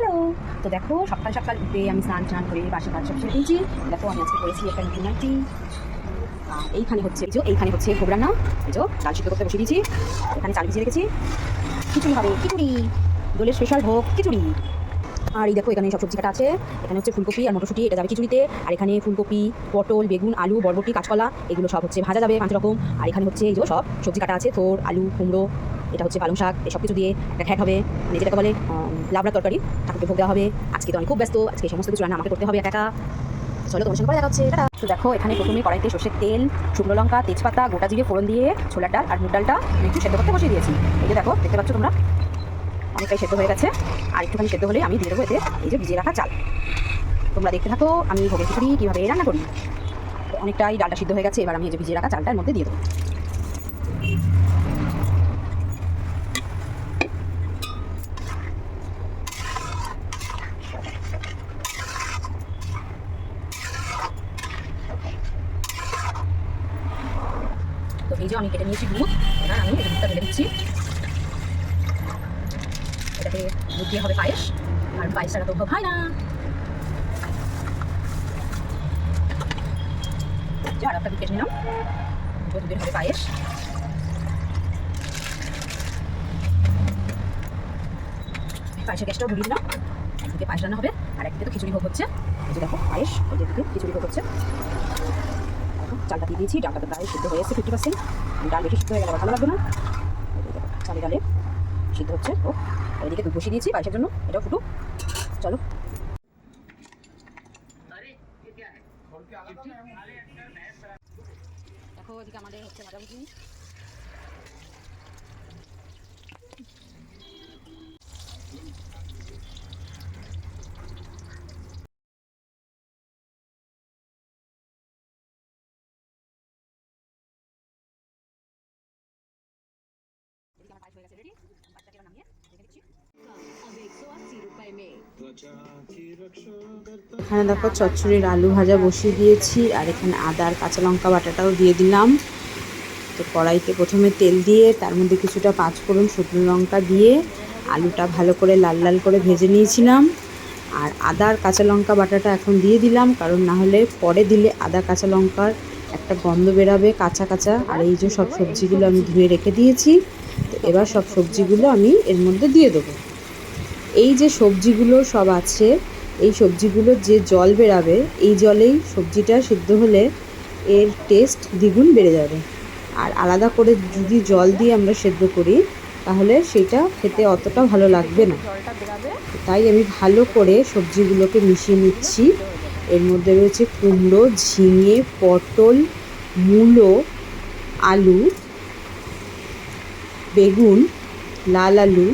Hello. তো দেখো, সকাল সকাল উঠে আমি স্নান স্নান করে বাসা কাজ সব সেরে দেখো, আমি আজকে করেছি একটা নতুন নাইটি এইখানে হচ্ছে যে, এইখানে হচ্ছে ভোগ রান্না যে ডাল সিদ্ধ করতে বসিয়ে দিয়েছি? এখানে চাল ভিজিয়ে রেখেছি। খিচুড়ি হবে, খিচুড়ি। দোলের স্পেশাল ভোগ, খিচুড়ি। আর এই দেখো, এখানে সব সবজি কাটা আছে। এখানে হচ্ছে ফুলকপি আর মটরশুঁটি, এটা যাবে খিচুড়িতে। আর এখানে ফুলকপি, পটল, বেগুন, আলু, বরবটি, কাঁচকলা, এগুলো সব হচ্ছে ভাজা যাবে পাঁচ রকম। আর এখানে হচ্ছে এই যে, সব সবজি কাটা আছে, থোর, আলু, কুমড়ো। এটা হচ্ছে পালং শাক এসব কিছু দিয়ে একটা খ্যাট হবে। মানে যেটাকে বলে লাবড়া তরকারি ঠাকুরকে ভোগ দেওয়া হবে। আজকে তো আমি খুব ব্যস্ত, আজকে সমস্ত কিছু রান্না আমাকে করতে হবে একা চলো তোমার সঙ্গে দেখা হচ্ছে টাটা। তো দেখো, এখানে প্রথমে কড়াইতে সর্ষের তেল, শুকনো লঙ্কা, তেজপাতা, গোটা জিরে, ফোড়ন দিয়ে ছোলার ডাল আর মুগ ডালটা একটু সেদ্ধ করতে বসিয়ে দিয়েছি। এই যে দেখো, দেখতে পাচ্ছ তোমরা? অনেকটাই সেদ্ধ হয়ে গেছে। আর একটুখানি সেদ্ধ হলে আমি দিয়ে দেবো এতে এই যে ভিজিয়ে রাখা চাল। তোমরা দেখতে থাকো, আমি ভোগের খিচুড়ি কীভাবে রান্না করি। অনেকটাই ডালটা সিদ্ধ হয়ে গেছে, এবার আমি এই যে ভিজিয়ে রাখা চালটার মধ্যে দিয়ে দেবো। তো এই যে আমি কেটে নিয়েছি দুধ এবার আমি দুধটা ঢেলে দিচ্ছি। এটাতে দুধ দিয়ে হবে পায়েস, আর পায়েস ছাড়া তো হয় না। আর একটা দুধ কেটে নিলাম দুধের হবে পায়েস। পায়েসের গ্যাসটাও ধরিয়ে দিলাম একদিকে পায়েস রান্না হবে, আর একদিকে তো খিচুড়ি ভোগ হচ্ছে। এই যে দেখো, পায়েস, এই যে খিচুড়ি ভোগ হচ্ছে। চালটা দিয়ে দিয়েছি, ডালটা প্রায় সিদ্ধ হয়ে এসেছে ফিফটি পার্সেন্ট ডাল বেশি সিদ্ধ হয়ে গেলে ভালো লাগবে না। চালে ডালে সিদ্ধ হচ্ছে। ও এদিকে দুধ বসিয়ে দিয়েছি পায়েসের জন্য। এটাও ফুটুক। চলো। দেখো ওদিকে আমাদের হচ্ছে ভাজাভুজি এখানে দেখো চচ্চড়ির আলু ভাজা বসিয়ে দিয়েছি, আর এখানে আদা আর কাঁচা লঙ্কা বাটাটাও দিয়ে দিলাম। তো কড়াইতে প্রথমে তেল দিয়ে, তার মধ্যে কিছুটা পাঁচ ফোড়ন শুকনো লঙ্কা দিয়ে আলুটা ভালো করে লাল লাল করে ভেজে নিয়েছিলাম। আর আদা আর কাঁচা লঙ্কা বাটাটা এখন দিয়ে দিলাম, কারণ না হলে পরে দিলে আদা কাঁচা লঙ্কার একটা গন্ধ বেরাবে কাঁচা কাঁচা। আর এই যে সব সবজিগুলো আমি ধুয়ে রেখে দিয়েছি। তো এবার সব সবজিগুলো আমি এর মধ্যে দিয়ে দেবো। এই যে সবজিগুলো সব আছে, এই সবজিগুলো যে জল বেরাবে, এই জলেই সবজিটা সিদ্ধ হলে এর টেস্ট দ্বিগুণ বেড়ে যাবে। আর আলাদা করে যদি জল দিয়ে আমরা সেদ্ধ করি, তাহলে সেটা খেতে অতটা ভালো লাগবে না। তাই আমি ভালো করে সবজিগুলোকে মিশিয়ে নিচ্ছি। এর মধ্যে রয়েছে কুমড়ো, ঝিঙে, পটল, মূলো, আলু বেগুন, লাল আলু,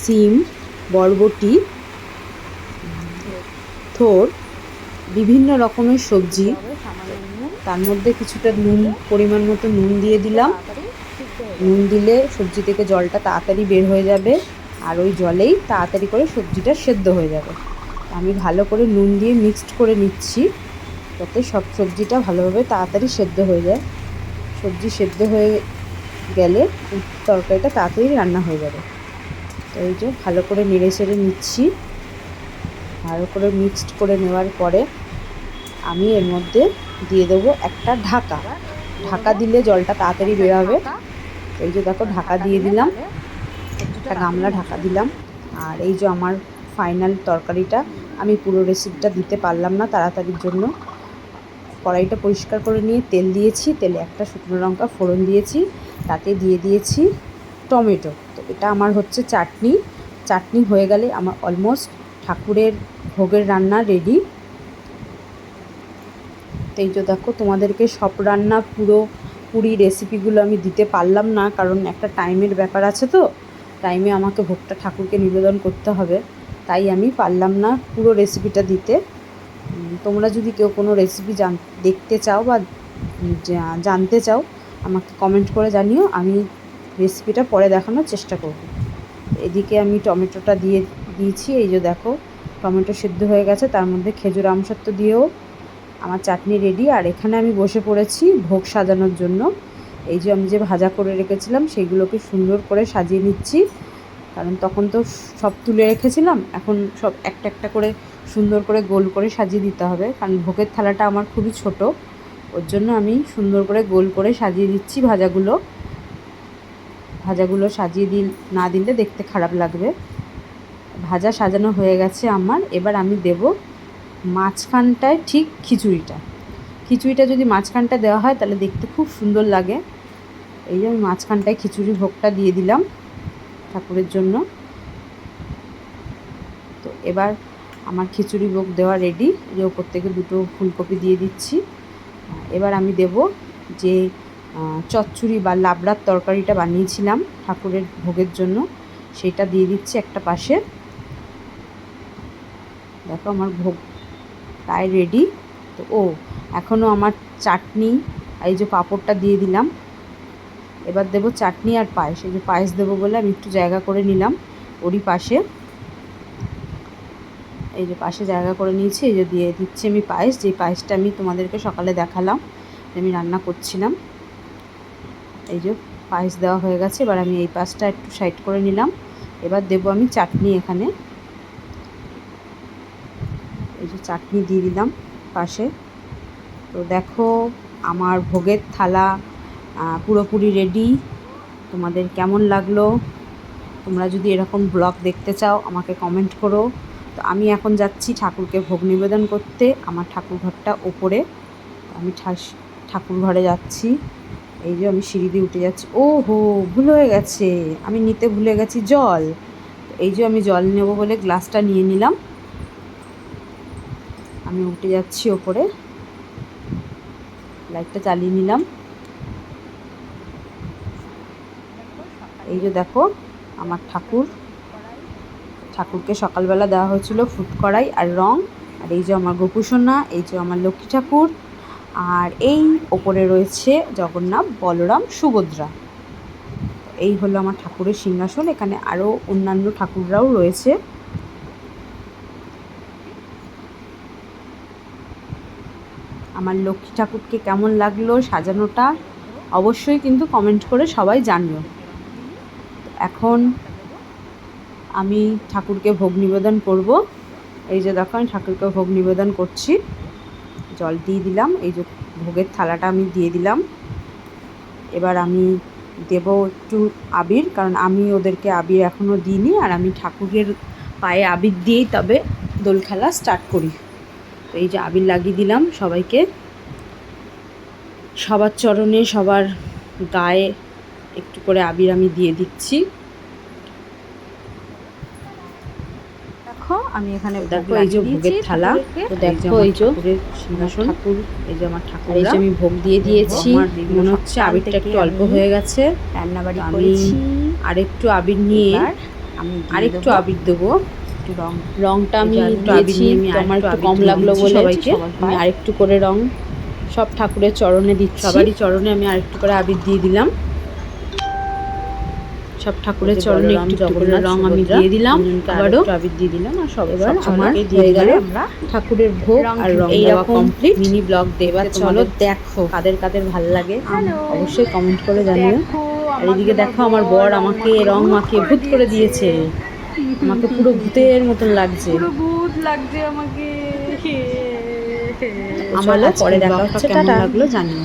সিম, বরবটি, থোর, বিভিন্ন রকমের সবজি। তার মধ্যে কিছুটা নুন, পরিমাণ মতো নুন দিয়ে দিলাম। নুন দিলে সবজি থেকে জলটা তাড়াতাড়ি বের হয়ে যাবে আর ওই জলেই তাড়াতাড়ি করে সবজিটা সেদ্ধ হয়ে যাবে। আমি ভালো করে নুন দিয়ে মিক্সড করে নিচ্ছি, যাতে সব সবজিটা ভালোভাবে তাড়াতাড়ি সেদ্ধ হয়ে যায়। সবজি সেদ্ধ হয়ে গেলে তরকারিটা তাড়াতাড়ি রান্না হয়ে যাবে। তো এই যে ভালো করে নেড়ে চেড়ে নিচ্ছি। ভালো করে মিক্সড করে নেওয়ার পরে আমি এর মধ্যে দিয়ে দেবো একটা ঢাকা। ঢাকা দিলে জলটা তাড়াতাড়ি বেরোবে এই যে দেখো, ঢাকা দিয়ে দিলাম। একটা গামলা ঢাকা দিলাম। আর এই যে আমার ফাইনাল তরকারিটা, আমি পুরো রেসিপিটা দিতে পারলাম না তাড়াতাড়ির জন্য। কড়াইটা পরিষ্কার করে নিয়ে তেল দিয়েছি। তেলে একটা শুকনো লঙ্কা ফোড়ন দিয়েছি, তাতে দিয়ে দিয়েছি টমেটো। তো এটা আমার হচ্ছে চাটনি। চাটনি হয়ে গেলে আমার অলমোস্ট ঠাকুরের ভোগের রান্না রেডি তাই তো দেখো, তোমাদেরকে সব রান্না পুরো পুরি রেসিপিগুলো আমি দিতে পারলাম না, কারণ একটা টাইমের ব্যাপার আছে তো। টাইমে আমাকে ভোগটা ঠাকুরকে নিবেদন করতে হবে। তাই আমি পারলাম না পুরো রেসিপিটা দিতে। তোমরা যদি কেউ কোনো রেসিপি জান, দেখতে চাও বা জানতে চাও, আমাকে কমেন্ট করে জানিও, আমি রেসিপিটা পরে দেখানোর চেষ্টা করব। এদিকে আমি টমেটোটা দিয়ে দিয়েছি, এই যে দেখো, টমেটো সিদ্ধ হয়ে গেছে, তার মধ্যে খেজুর আমসত্ব দিয়েও আমার চাটনি রেডি আর এখানে আমি বসে পড়েছি ভোগ সাজানোর জন্য। এই যে আমি যে ভাজা করে রেখেছিলাম সেগুলোকে সুন্দর করে সাজিয়ে নিচ্ছি। কারণ তখন তো সব তুলে রেখেছিলাম, এখন সব একটা একটা করে সুন্দর করে গোল করে সাজিয়ে দিতে হবে। কারণ ভোগের থালাটা আমার খুবই ছোট, ওর জন্য আমি সুন্দর করে গোল করে সাজিয়ে দিচ্ছি ভাজাগুলো। ভাজাগুলো সাজিয়ে দিল, না দিলে দেখতে খারাপ লাগবে। ভাজা সাজানো হয়ে গেছে আমার, এবার আমি দেব মাঝখানটায় ঠিক খিচুড়িটা। খিচুড়িটা যদি মাঝখানটা দেওয়া হয় তাহলে দেখতে খুব সুন্দর লাগে। এই যে আমি মাঝখানটায় খিচুড়ি ভোগটা দিয়ে দিলাম। ঠাকুরের জন্য। তো এবার আমার খিচুড়ি ভোগ দেওয়া রেডি যে ওপর থেকে দুটো ফুলকপি দিয়ে দিচ্ছি। এবার আমি দেব যে চচ্চড়ি বা লাবড়ার তরকারিটা বানিয়েছিলাম ঠাকুরের ভোগের জন্য, সেটা দিয়ে দিচ্ছি একটা পাশে। দেখো আমার ভোগ প্রায় রেডি তো ও এখনও আমার চাটনি, এই যে পাঁপড়টা দিয়ে দিলাম এবার দেবো চাটনি আর পায়েস। এই যে পায়েস দেবো বলে আমি একটু জায়গা করে নিলাম ওরই পাশে। এই যে পাশে জায়গা করে নিয়েছি, এই যে দিয়ে দিচ্ছি আমি পায়েস। যে পায়েসটা আমি তোমাদেরকে সকালে দেখালাম আমি রান্না করছিলাম, এই যে পায়েস দেওয়া হয়ে গেছে। এবার আমি এই পাশটা একটু সাইড করে নিলাম। এবার দেবো আমি চাটনি এখানে। এই যে চাটনি দিয়ে দিলাম পাশে। তো দেখো, আমার ভোগের থালা পুরোপুরি রেডি তোমাদের কেমন লাগল? তোমরা যদি এরকম ব্লগ দেখতে চাও, আমাকে কমেন্ট করো। তো আমি এখন যাচ্ছি ঠাকুরকে ভোগ নিবেদন করতে। আমার ঠাকুর ঘরটা ওপরে আমি ঠাকুর ঘরে যাচ্ছি। এই যে আমি সিঁড়ি দিয়ে উঠে যাচ্ছি। ও হো ভুল হয়ে গেছে। আমি নিতে ভুলে গেছি জল। এই যে আমি জল নেব বলে গ্লাসটা নিয়ে নিলাম। আমি উঠে যাচ্ছি ওপরে। লাইটটা চালিয়ে নিলাম। এই যে দেখো, আমার ঠাকুর। ঠাকুরকে সকালবেলা দেওয়া হয়েছিল ফুট কড়াই আর রং। আর এই যে আমার গোপুসোনা, এই যে আমার লক্ষ্মী ঠাকুর। আর এই ওপরে রয়েছে জগন্নাথ বলরাম সুভদ্রা। এই হলো আমার ঠাকুরের সিংহাসন। এখানে আরও অন্যান্য ঠাকুররাও রয়েছে। আমার লক্ষ্মী ঠাকুরকে কেমন লাগল সাজানোটা? অবশ্যই কিন্তু কমেন্ট করে সবাই জানিও। এখন আমি ঠাকুরকে ভোগ নিবেদন করব। এই যে দেখো, আমি ঠাকুরকে ভোগ নিবেদন করছি। জল দিয়ে দিলাম, এই যে ভোগের থালাটা আমি দিয়ে দিলাম। এবার আমি দেব একটু আবির, কারণ আমি ওদেরকে আবির এখনও দিইনি, আর আমি ঠাকুরের পায়ে আবির দিয়েই তবে দোল খেলা স্টার্ট করি। তো এই যে আবির লাগিয়ে দিলাম সবাইকে। সবার চরণে, সবার গায়ে একটু করে আবির আমি দিয়ে দিচ্ছি। দেখো আমি এখানে দেখো এই যে ভোগের থালা। দেখো এই যে সিংহাসন। ঠাকুর এই যে আমার ঠাকুর এই যে আমি ভোগ দিয়ে দিয়েছি মনে হচ্ছে আবিরটা একটু অল্প হয়ে গেছে। রান্নাবাড়ি করেছি। আরেকটু আবির নিয়ে আমি আরেকটু আবির দেবো। রং। রংটা আমি দিয়েছি, আমার একটু কম লাগল বলে সবাইকে, আমি। আরেকটু করে রং সব ঠাকুরের চরণে দিচ্ছি সবারই চরণে আমি আরেকটু করে আবির দিয়ে দিলাম। সব ঠাকুরের চরণে একটু একটু করে জগন্নাথ, রং আমি দিয়ে দিলাম। আবারও আবির দিয়ে দিলাম আর সব এবার আমার হয়ে গেল আমরা ঠাকুরের ভোগ আর রং দেওয়া কমপ্লিট মিনি ব্লগ দেবার চলো দেখো কাদের কাদের ভালো লাগে। অবশ্যই কমেন্ট করে জানিও। আর এদিকে দেখো আমার বর আমাকে রং মাখিয়ে ভূত করে দিয়েছে। আমাকে পুরো ভূতের মতন লাগছে। পুরো ভূত লাগছে আমাকে। আমার পরে দেখা হচ্ছে। কেমন লাগল জানিও।